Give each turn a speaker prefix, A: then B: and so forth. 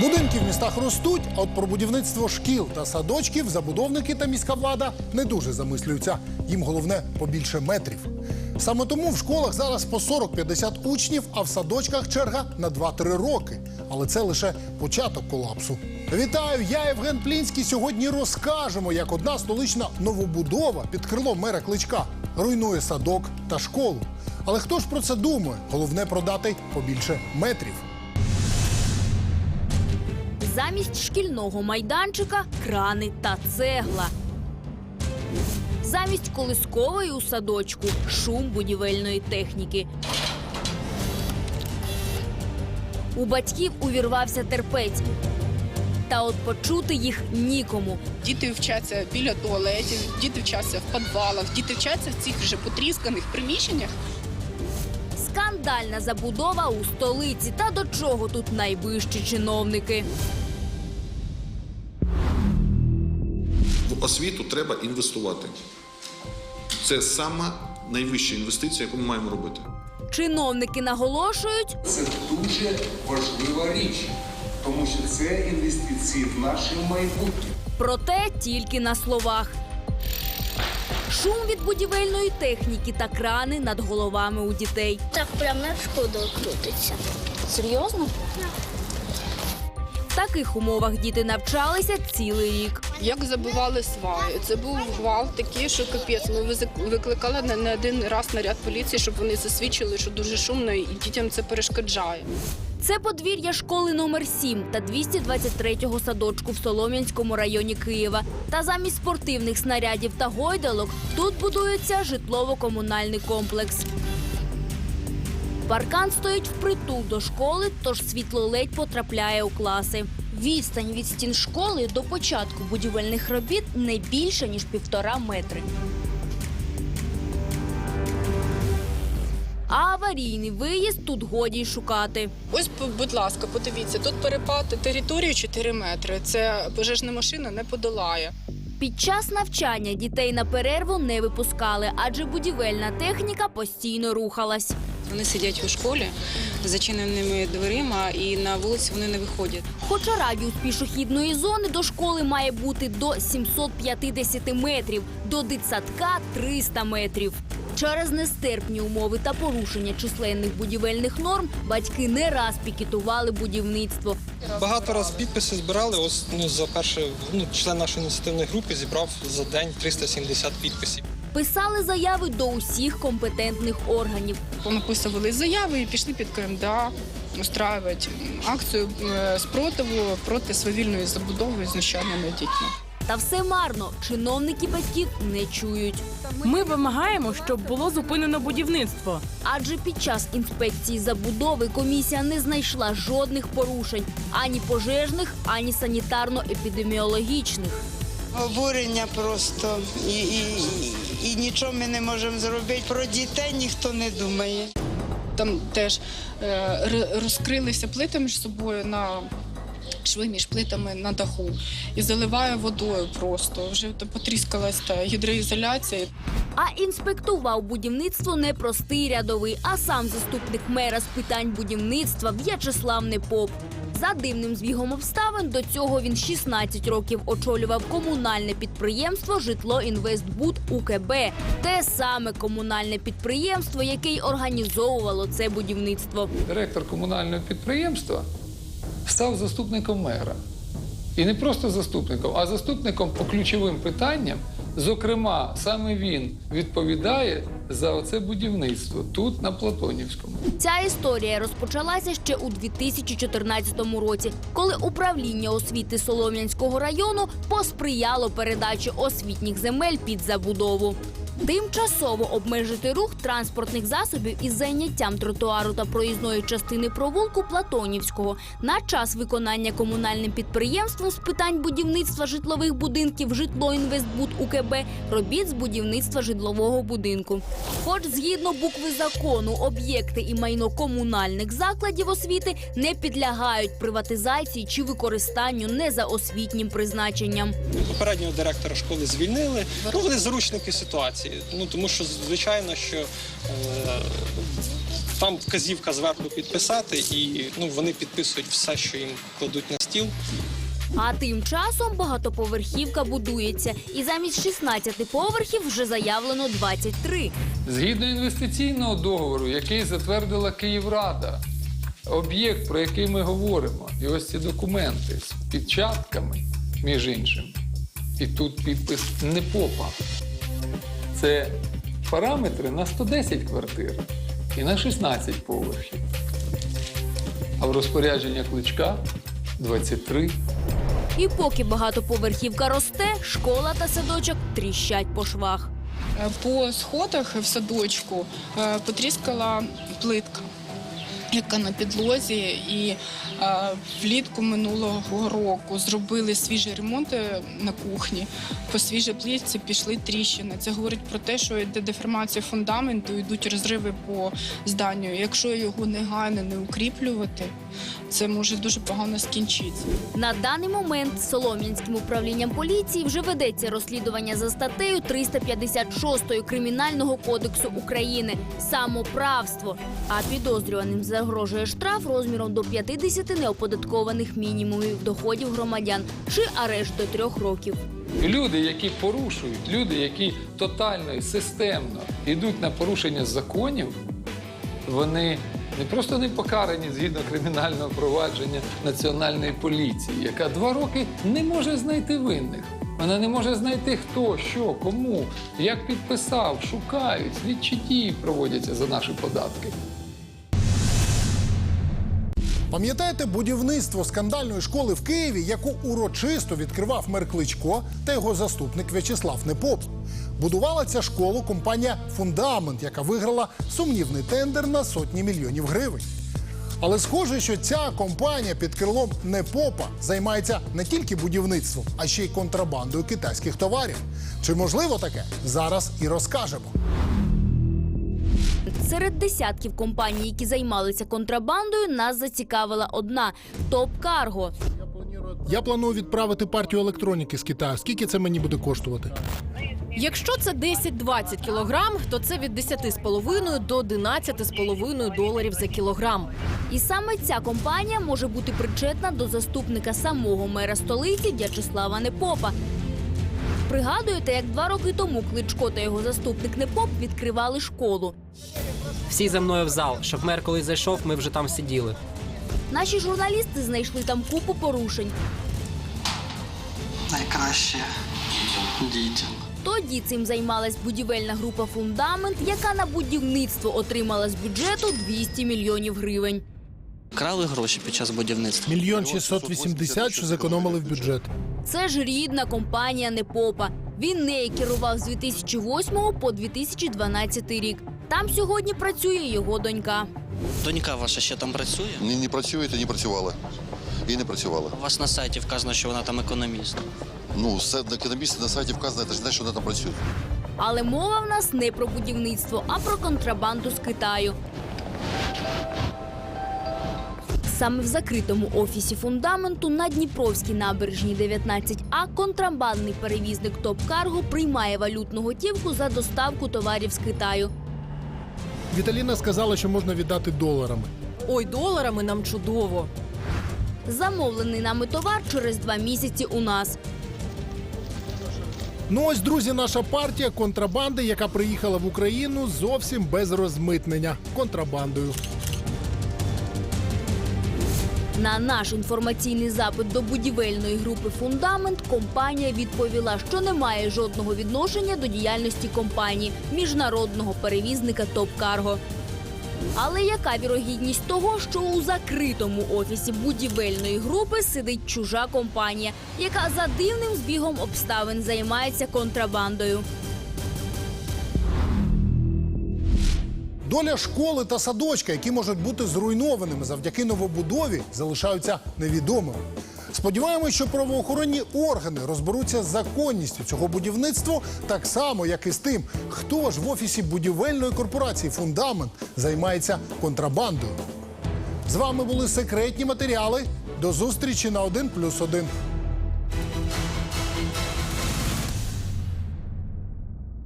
A: Будинки в містах ростуть, а от про будівництво шкіл та садочків забудовники та міська влада не дуже замислюються. Їм головне побільше метрів. Саме тому в школах зараз по 40-50 учнів, а в садочках черга на 2-3 роки. Але це лише початок колапсу. Вітаю! Я Євген Плінський. Сьогодні розкажемо, як одна столична новобудова під крилом мера кличка руйнує садок та школу. Але хто ж про це думає? Головне продати побільше метрів.
B: Замість шкільного майданчика крани та цегла. Замість колискової у садочку шум будівельної техніки. У батьків увірвався терпець. Та от почути їх нікому.
C: Діти вчаться біля туалетів, діти вчаться в підвалах, діти вчаться в цих вже потрісканих приміщеннях.
B: Скандальна забудова у столиці. Та до чого тут найвищі чиновники?
D: В освіту треба інвестувати. Це сама найвища інвестиція, яку ми маємо робити.
B: Чиновники наголошують,
E: Це дуже важлива річ, тому що це інвестиції в наше майбутнє.
B: проте тільки на словах. Шум від будівельної техніки та крани над головами у дітей.
F: Так прям на шкоду крутиться.
B: Серйозно? В таких умовах діти навчалися цілий рік.
C: Як забивали сваї. Це був гвалт такий, що капець. Ми викликали не один раз наряд поліції, щоб вони засвідчили, що дуже шумно і дітям це перешкоджає.
B: Це подвір'я школи номер 7 та 223-го садочку в Солом'янському районі Києва. Та замість спортивних снарядів та гойдалок тут будується житлово-комунальний комплекс. Паркан стоїть впритул до школи, тож світло ледь потрапляє у класи. Відстань від стін школи до початку будівельних робіт не більше ніж півтора метри. А аварійний виїзд тут годі й шукати.
C: Ось, будь ласка, подивіться, тут перепад території 4 метри. Це пожежна машина не подолає.
B: Під час навчання дітей на перерву не випускали, адже будівельна техніка постійно рухалась.
G: Вони сидять у школі з зачиненими дверима і на вулицю вони не виходять.
B: Хоча радіус пішохідної зони до школи має бути до 750 метрів, до дитсадка 300 метрів. Через нестерпні умови та порушення численних будівельних норм батьки не раз пікетували будівництво.
H: Багато раз підписи збирали. Ось ну за перше ну, член нашої ініціативної групи зібрав за день 370 підписів.
B: Писали заяви до усіх компетентних органів.
C: Понаписували заяви і пішли під КМДА устраювати акцію е, спротиву проти свавільної забудови і знущання над дітьми.
B: Та все марно. Чиновники батьків не чують.
I: Ми вимагаємо, щоб було зупинено будівництво.
B: Адже під час інспекції забудови комісія не знайшла жодних порушень ані пожежних, ані санітарно-епідеміологічних.
J: Обурення просто і, і, і, нічого ми не можемо зробити. Про дітей ніхто не думає.
C: Там теж е, розкрилися плити між собою на шви між плитами на даху і заливає водою просто. Вже та потріскалась та гідроізоляція.
B: А інспектував будівництво не простий рядовий, а сам заступник мера з питань будівництва В'ячеслав Непоп. За дивним збігом обставин до цього він 16 років очолював комунальне підприємство Житло Інвестбуд УКБ. Те саме комунальне підприємство, яке й організовувало це будівництво.
K: директор комунального підприємства став заступником мера. І не просто заступником, а заступником по ключовим питанням. Зокрема, саме він відповідає за оце будівництво тут, на Платонівському.
B: Ця історія розпочалася ще у 2014 році, коли управління освіти Солом'янського району посприяло передачі освітніх земель під забудову. Тимчасово обмежити рух транспортних засобів із зайняттям тротуару та проїзної частини провулку Платонівського на час виконання комунальним підприємством з питань будівництва житлових будинків житло інвестбуд УКБ робіт з будівництва житлового будинку. Хоч згідно букви закону об'єкти і майно комунальних закладів освіти не підлягають приватизації чи використанню не за освітнім призначенням.
H: Попереднього директора школи звільнили. Ну вони заручники ситуації. Ну тому що звичайно, що е, там вказівка зверху підписати, і ну вони підписують все, що їм кладуть на стіл.
B: А тим часом багатоповерхівка будується, і замість 16 поверхів вже заявлено 23.
K: Згідно інвестиційного договору, який затвердила Київрада, об'єкт, про який ми говоримо, і ось ці документи з печатками, між іншим, і тут підпис не попа. Це параметри на 110 квартир і на 16 поверхів. А в розпорядження кличка 23.
B: І поки багатоповерхівка росте, школа та садочок тріщать по швах.
C: Е, По сходах в садочку е, потріскала плитка, яка на підлозі, і е, влітку минулого року зробили свіжі ремонти на кухні. По свіжій плитці пішли тріщини. Це говорить про те, що йде деформація фундаменту, йдуть розриви по зданню. Якщо його негайно не укріплювати, це може дуже погано скінчитися.
B: На даний момент Солом'янським управлінням поліції вже ведеться розслідування за статтею 356 Кримінального кодексу України самоправство. А підозрюваним загрожує штраф розміром до 50 неоподаткованих мінімумів доходів громадян чи арешт до трьох років.
K: Люди, які порушують, люди, які тотально і системно йдуть на порушення законів, вони не просто не покарані згідно кримінального провадження національної поліції, яка два роки не може знайти винних. Вона не може знайти хто, що, кому, як підписав, шукають, слідчі дії проводяться за наші податки.
A: Пам'ятаєте будівництво скандальної школи в Києві, яку урочисто відкривав мер Кличко та його заступник В'ячеслав Непоп? Будувала ця школу компанія Фундамент, яка виграла сумнівний тендер на сотні мільйонів гривень. Але схоже, що ця компанія під крилом Непопа займається не тільки будівництвом, а ще й контрабандою китайських товарів. Чи можливо таке? Зараз і розкажемо.
B: Серед десятків компаній, які займалися контрабандою, нас зацікавила одна топ Карго.
A: Я планую відправити партію електроніки з Китаю. Скільки це мені буде коштувати?
I: Якщо це 10-20 кілограм, то це від 10,5 до 11,5 доларів за кілограм.
B: І саме ця компанія може бути причетна до заступника самого мера столиці В'ячеслава Непопа. Пригадуєте, як два роки тому Кличко та його заступник Непоп відкривали школу.
L: Всі за мною в зал, щоб мер коли зайшов, ми вже там сиділи.
B: Наші журналісти знайшли там купу порушень.
M: Найкраще дітям.
B: Тоді цим займалась будівельна група Фундамент, яка на будівництво отримала з бюджету 200 мільйонів гривень.
M: Крали гроші під час будівництва.
A: Мільйон 680, що зекономили в бюджет.
B: Це ж рідна компанія Непопа. Він нею керував з 2008 по 2012 рік. Там сьогодні працює його донька.
M: Донька ваша ще там працює?
N: Ні, не працює та не працювала. І не працювала.
M: У вас на сайті вказано, що вона там економіст.
N: Ну, все на економісті на сайті вказано, це ж не, що вона там працює.
B: Але мова в нас не про будівництво, а про контрабанду з Китаю. Саме в закритому офісі фундаменту на Дніпровській набережній 19А контрабандний перевізник Топ Карго приймає валютну готівку за доставку товарів з Китаю.
A: Віталіна сказала, що можна віддати доларами.
I: Ой, доларами нам чудово.
B: Замовлений нами товар через два місяці у нас.
A: Ну ось, друзі, наша партія контрабанди, яка приїхала в Україну зовсім без розмитнення контрабандою.
B: На наш інформаційний запит до будівельної групи Фундамент компанія відповіла, що не має жодного відношення до діяльності компанії міжнародного перевізника Топ Карго. Але яка вірогідність того, що у закритому офісі будівельної групи сидить чужа компанія, яка за дивним збігом обставин займається контрабандою?
A: Доля школи та садочка, які можуть бути зруйнованими завдяки новобудові, залишаються невідомими. Сподіваємось, що правоохоронні органи розберуться з законністю цього будівництва так само, як і з тим, хто ж в офісі будівельної корпорації Фундамент займається контрабандою. З вами були секретні матеріали. До зустрічі на 1+,1.